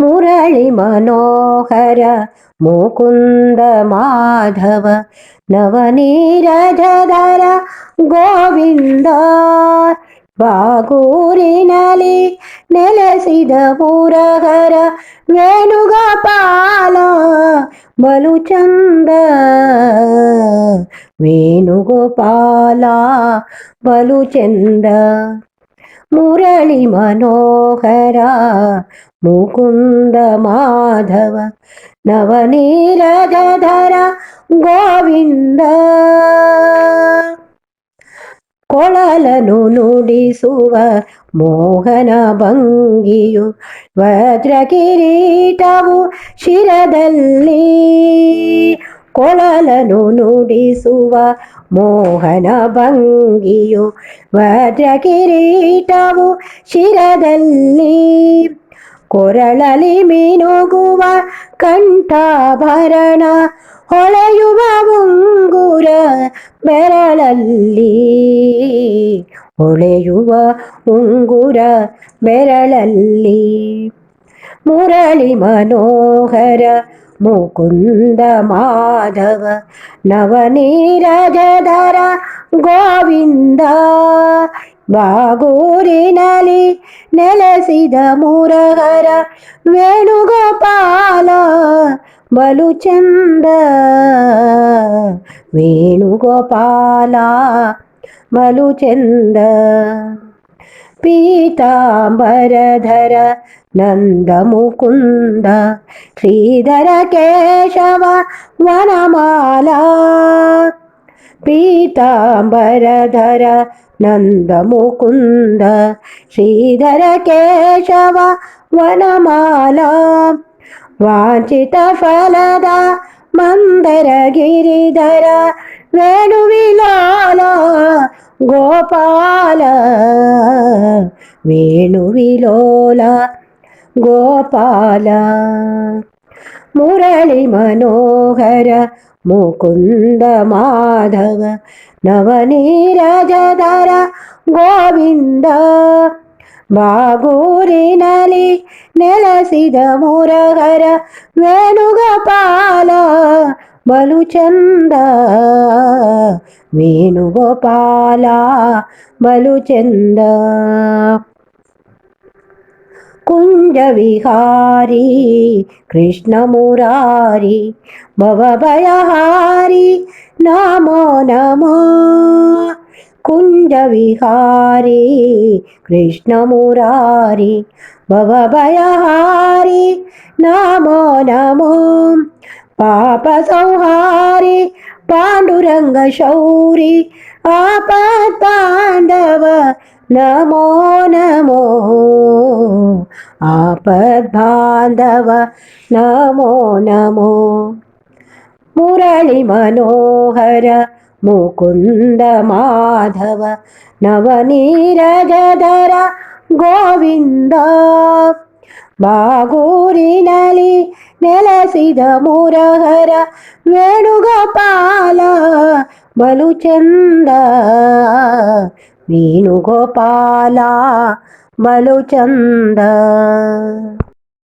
మురళి మనోహర ముకుంద మాధవ నవనీరజధర ಗೋವಿಂದ ಬಾಗೂರಿನಲ್ಲಿ ನೆಲೆಸಿದ ಮುರಹರ ವೇಣುಗೋಪಾಲ ಬಲು ಚಂದ ವೇಣುಗೋಪಾಲ ಬಲು ಚಂದ ಮುರಳಿ ಮನೋಹರ ಮುಕುಂದ ಮಾಧವ ನವನೀರಜಧರ ಗೋವಿಂದ. ಕೊಳಲನು ನುಡಿಸುವ ಮೋಹನ ಭಂಗಿಯು ವಜ್ರ ಕಿರೀಟವು ಶಿರದಲ್ಲಿ ಕೊಳಲನು ನುಡಿಸುವ ಮೋಹನ ಭಂಗಿಯು ವಜ್ರ ಕಿರೀಟವು ಶಿರದಲ್ಲಿ ಕೊರಳಲಿ ಮಿನುಗುವ ಕಂಠಾಭರಣ ಹೊಳೆಯುವ ಉಂಗುರ ಬೆರಳಲ್ಲಿ ಹೊಳೆಯುವ ಉಂಗುರ ಬೆರಳಲ್ಲಿ ಮುರಳಿ ಮನೋಹರ ಮುಕುಂದ ಮಾಧವ ನವನೀರಜಧರ ಗೋವಿಂದ ಬಾಗೂರಿನಲ್ಲಿ ನೆಲೆಸಿದ ಮುರಹರ ವೇಣುಗೋಪಾಲ ಬಲು ಚಂದ ವೇಣುಗೋಪಾಲ ಬಲು ಚಂದ ಪೀತಾಂಬರಧರ నందముకుంద శ్రీధర కేశవ వనమాల పీతాంబరధర నందముకుంద శ్రీధర కేశవ వనమాల వాంఛిత ఫలద మందర గిరిధర వేణువిలాల గోపాల వేణువిలోల ಗೋಪಾಲ ವೇಣುವಿಲೋಲ ಗೋಪಾಲ ಮುರಳಿ ಮನೋಹರ ಮುಕುಂದ ಮಾಧವ ನವನೀರಜಧರ ಗೋವಿಂದ ಬಾಗೂರಿನಲ್ಲಿ ನೆಲೆಸಿದ ಮುರಹರ ವೇಣುಗೋಪಾಲ ಬಲು ಚಂದ ವೇಣುಗೋಪಾಲ ಬಲು ಚಂದ कुञ्जविहारी कृष्णमुरारी भवभयहारी नमो नमो। कुञ्जविहारी कृष्णमुरारी भवभयहारी नमो नमो। पापसंहारी ಭವಭಯಹಾರಿ ನಮೋ ನಮೋ ಪಾಪ ಸಂಹಾರಿ ಪಾಂಡುರಂಗ ಶೌರಿ ಆಪತ್ಪಾಂಡವ ನಮೋ ನಮೋ ಆಪದ್ಬಾಂಧವ ನಮೋ ನಮೋ ಮುರಳಿ ಮನೋಹರ ಮುಕುಂದ ಮಾಧವ ನವನೀರಜಧರ ಗೋವಿಂದ ಬಾಗೂರಿನಲ್ಲಿ ನೆಲೆಸಿದ ಮುರಹರ ವೇಣುಗೋಪಾಲ ಬಲು ಚಂದ ವೇಣುಗೋಪಾಲ ಬಲು ಚಂದ